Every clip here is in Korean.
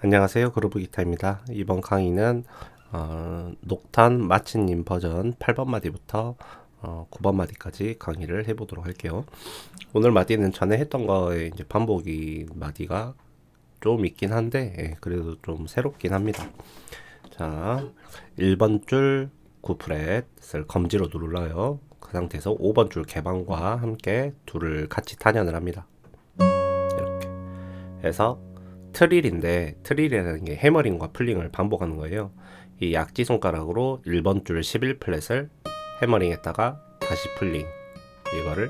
안녕하세요. 그루브 기타입니다. 이번 강의는 어, 녹탄 마치님 버전 8번 마디부터 어, 9번 마디까지 강의를 해보도록 할게요. 오늘 마디는 전에 했던 거에 이제 반복이 마디가 좀 있긴 한데 예, 그래도 좀 새롭긴 합니다. 자 1번 줄 9프렛을 검지로 눌러요 그 상태에서 5번 줄 개방과 함께 둘을 같이 단연을 합니다 이렇게 해서 트릴인데 트릴이라는 게 해머링과 풀링을 반복하는 거예요. 이 약지 손가락으로 1번 줄 11 플랫을 해머링 했다가 다시 풀링 이거를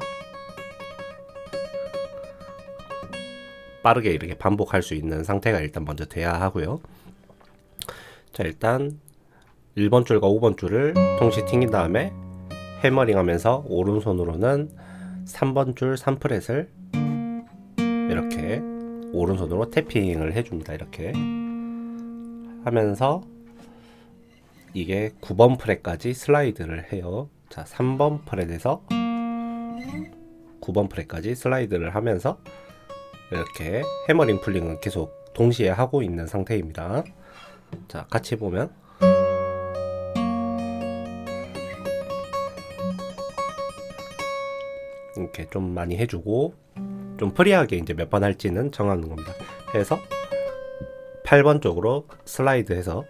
빠르게 이렇게 반복할 수 있는 상태가 일단 먼저 돼야 하고요. 자 일단 1번 줄과 5번 줄을 동시에 튕긴 다음에 해머링 하면서 오른손으로는 3번 줄 3프렛을 이렇게 오른손으로 태핑을 해줍니다. 이렇게 하면서 이게 9번 프렛까지 슬라이드를 해요. 자, 3번 프렛에서 9번 프렛까지 슬라이드를 하면서 이렇게 해머링 풀링은 계속 동시에 하고 있는 상태입니다. 자, 같이 보면 이렇게 좀 많이 해주고 좀 프리하게 이제 몇 번 할지는 정하는 겁니다. 해서 8번 쪽으로 슬라이드 해서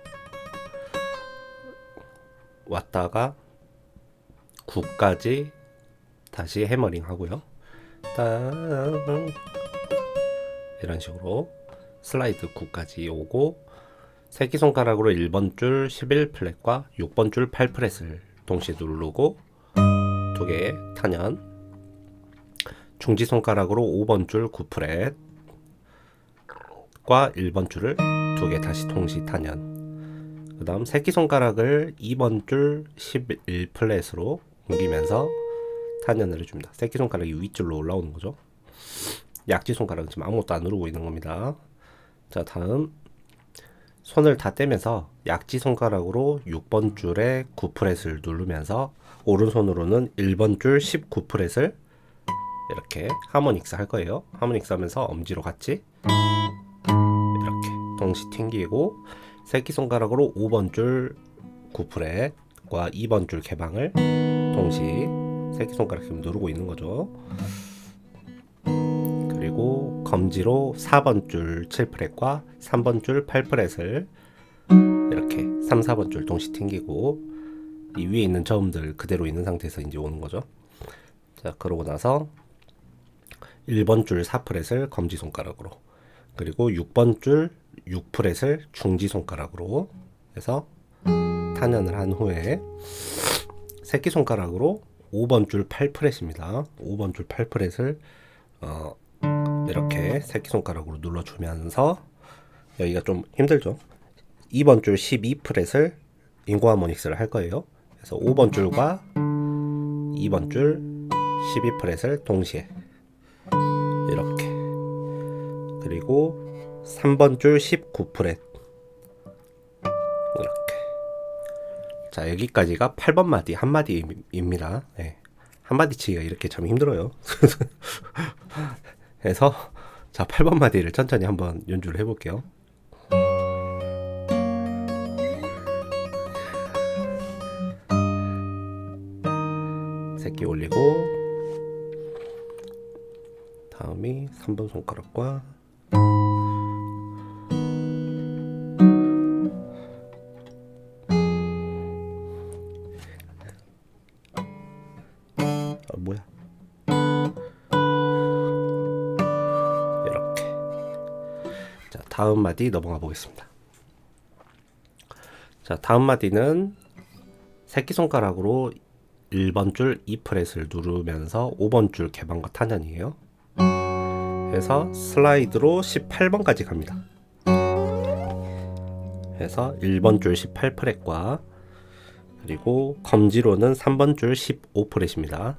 왔다가 9까지 다시 해머링 하고요. 땅 이런 식으로 슬라이드 9까지 오고 새끼손가락으로 1번 줄 11플랫과 6번 줄 8플랫을 동시에 누르고 두 개의 탄연 중지 손가락으로 5번 줄 9프렛 과 1번 줄을 두 개 다시 동시 탄연. 그 다음 새끼 손가락을 2번 줄 11플랫으로 옮기면서 탄연을 해줍니다. 새끼 손가락이 윗줄로 올라오는 거죠. 약지 손가락은 지금 아무것도 안 누르고 있는 겁니다. 자, 다음 손을 다 떼면서 약지 손가락으로 6번 줄에 9프렛을 누르면서 오른손으로는 1번 줄 19프렛을 이렇게 하모닉스 할 거예요. 하모닉스 하면서 엄지로 같이 이렇게 동시 튕기고 새끼손가락으로 5번 줄 9프렛과 2번 줄 개방을 동시 새끼손가락 지금 누르고 있는 거죠. 그리고 검지로 4번 줄 7프렛과 3번 줄 8프렛을 이렇게 3, 4번 줄 동시 튕기고 이 위에 있는 저음들 그대로 있는 상태에서 이제 오는 거죠. 자, 그러고 나서 1번 줄 4프렛을 검지 손가락으로 그리고 6번 줄 6프렛을 중지 손가락으로 해서 탄연을 한 후에 새끼 손가락으로 5번 줄 8프렛입니다. 5번 줄 8프렛을 어, 이렇게 새끼 손가락으로 눌러 주면서 여기가 좀 힘들죠. 2번 줄 12프렛을 인고하모닉스를 할 거예요. 그래서 5번 줄과 2번 줄 12프렛을 동시에 이렇게. 그리고 3번 줄 19프렛. 이렇게. 자 여기까지가 8번 마디 한 마디입니다. 네. 한 마디 치기가 이렇게 참 힘들어요. 그래서 자 8번 마디를 천천히 한번 연주를 해볼게요. 새끼 올리고 다음이 3번 손가락과 아 뭐야? 이렇게. 자 다음 마디 넘어가 보겠습니다. 자 다음 마디는 새끼손가락으로 1번 줄 2프렛을 누르면서 5번 줄 개방과 탄연이에요 해서 슬라이드로 18번까지 갑니다. 해서 1번 줄 18프렛과 그리고 검지로는 3번 줄 15프렛입니다.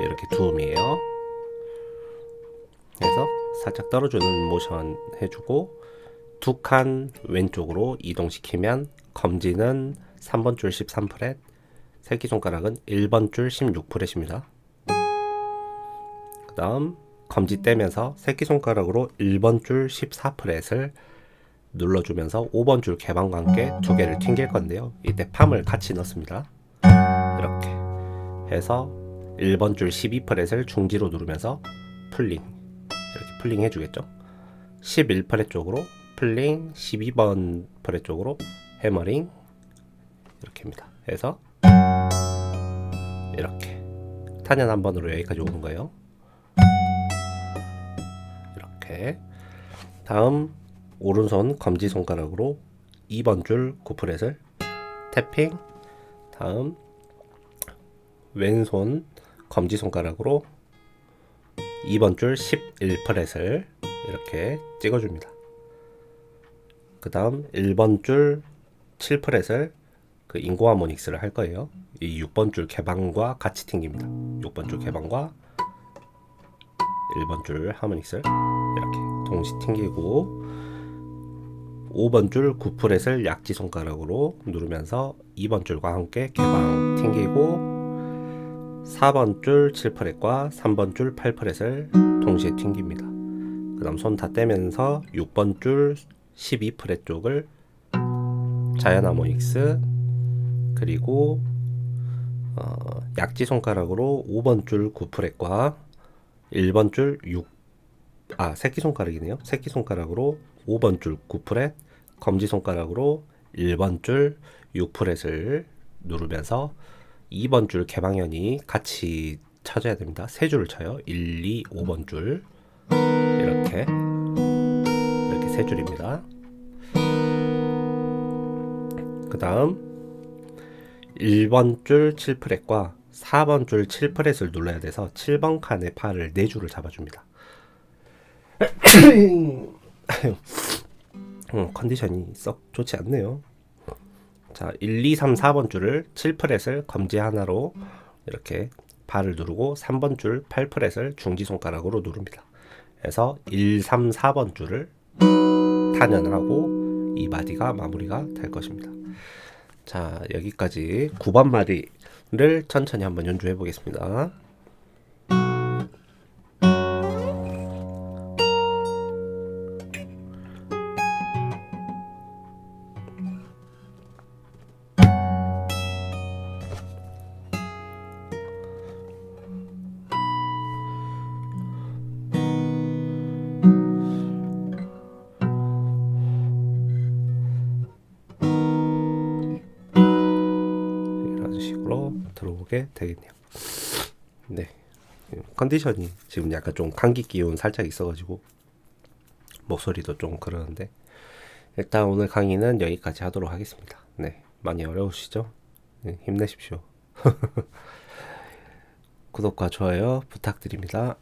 이렇게 두 음이에요. 해서 살짝 떨어주는 모션 해주고 두 칸 왼쪽으로 이동시키면 검지는 3번 줄 13프렛 새끼손가락은 1번 줄 16프렛입니다. 그 다음 검지 떼면서 새끼손가락으로 1번 줄 14프렛을 눌러주면서 5번 줄 개방과 함께 두 개를 튕길 건데요. 이때 팜을 같이 넣습니다. 이렇게 해서 1번 줄 12프렛을 중지로 누르면서 풀링 이렇게 풀링 해주겠죠. 11프렛 쪽으로 풀링 12번 프렛 쪽으로 해머링 이렇게입니다. 해서 이렇게 탄연 한 번으로 여기까지 오는 거예요. 이렇게 다음 오른손 검지 손가락으로 2번 줄 9프렛을 태핑 다음 왼손 검지 손가락으로 2번 줄 11프렛을 이렇게 찍어줍니다. 그 다음 1번 줄 7프렛을 그 인고 하모닉스를 할 거예요. 이 6번 줄 개방과 같이 튕깁니다. 6번 줄 개방과 1번 줄 하모닉스를 이렇게 동시 튕기고 5번 줄 9프렛을 약지 손가락으로 누르면서 2번 줄과 함께 개방 튕기고 4번 줄 7프렛과 3번 줄 8프렛을 동시에 튕깁니다. 그 다음 손 다 떼면서 6번 줄 12프렛 쪽을 자연 하모닉스 그리고 어, 약지 손가락으로 5번 줄 9프렛과 1번 줄 6, 아, 새끼손가락이네요. 새끼손가락으로 5번 줄 9프렛, 검지손가락으로 1번 줄 6프렛을 누르면서 2번 줄 개방현이 같이 쳐줘야 됩니다. 세 줄을 쳐요. 1, 2, 5번 줄. 이렇게. 이렇게 세 줄입니다. 그 다음 1번 줄 7프렛과 4번 줄 7프렛을 눌러야 돼서 7번 칸의 팔을 4줄을 잡아줍니다. 음, 컨디션이 썩 좋지 않네요. 자, 1, 2, 3, 4번 줄을 7프렛을 검지 하나로 이렇게 발을 누르고 3번 줄 8프렛을 중지 손가락으로 누릅니다. 그래서 1, 3, 4번 줄을 탄연을 하고 이 마디가 마무리가 될 것입니다. 자, 여기까지 9번 마디를 천천히 한번 연주해 보겠습니다. 들어오게 되겠네요. 네. 컨디션이 지금 약간 좀 감기 기운 살짝 있어가지고 목소리도 좀 그러는데 일단 오늘 강의는 여기까지 하도록 하겠습니다. 네. 많이 어려우시죠? 네, 힘내십시오. 구독과 좋아요 부탁드립니다.